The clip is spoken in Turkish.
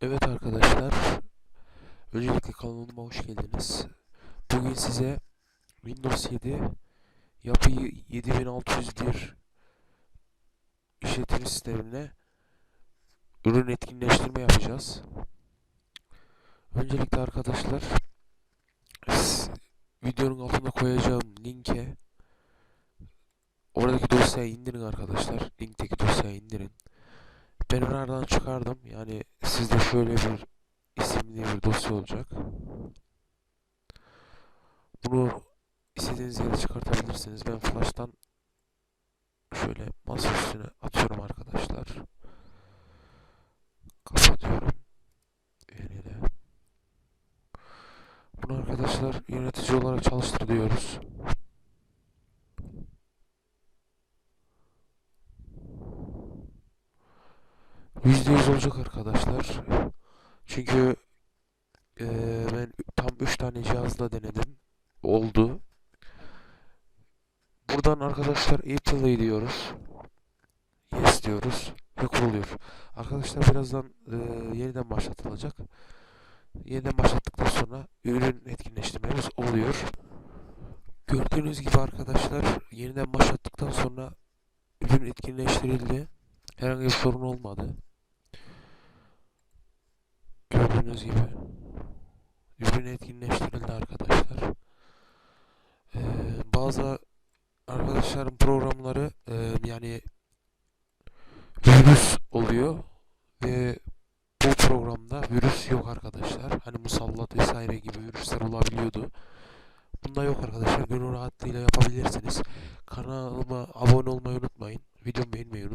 Evet arkadaşlar, öncelikle kanalıma hoş geldiniz. Bugün size Windows 7 yapı 7601 işletim sistemine ürün etkinleştirme yapacağız. Öncelikle arkadaşlar, videonun altına koyacağım linke oradaki dosyayı indirin arkadaşlar. Linkteki dosyayı. Ben oradan çıkardım. Yani sizde şöyle bir isimli bir dosya olacak. Bunu istediğiniz yere çıkartabilirsiniz. Ben flash'tan şöyle masa üstüne atıyorum arkadaşlar. Kapatıyorum. Yenile. Bunu arkadaşlar yönetici olarak çalıştır diyoruz. %100 olacak arkadaşlar. Çünkü eee, ben tam 3 tane cihazla denedim. Oldu. Buradan arkadaşlar Apple'ı diyoruz. Yes diyoruz. Ve kuruluyor. Arkadaşlar birazdan eee, yeniden başlatılacak. Yeniden başlattıktan sonra ürün etkinleştirmemiz oluyor. Gördüğünüz gibi arkadaşlar yeniden başlattıktan sonra ürün etkinleştirildi. Herhangi bir sorun olmadı. Gördüğünüz gibi ürün etkinleştirildi arkadaşlar. Ee, bazı arkadaşların programları e, yani virüs oluyor ve bu programda virüs yok arkadaşlar. Hani musallat vesaire gibi virüsler olabiliyordu. Bunda yok arkadaşlar. Gönül rahatlığıyla yapabilirsiniz. Kanalıma abone olmayı unutmayın. Videomu beğenmeyi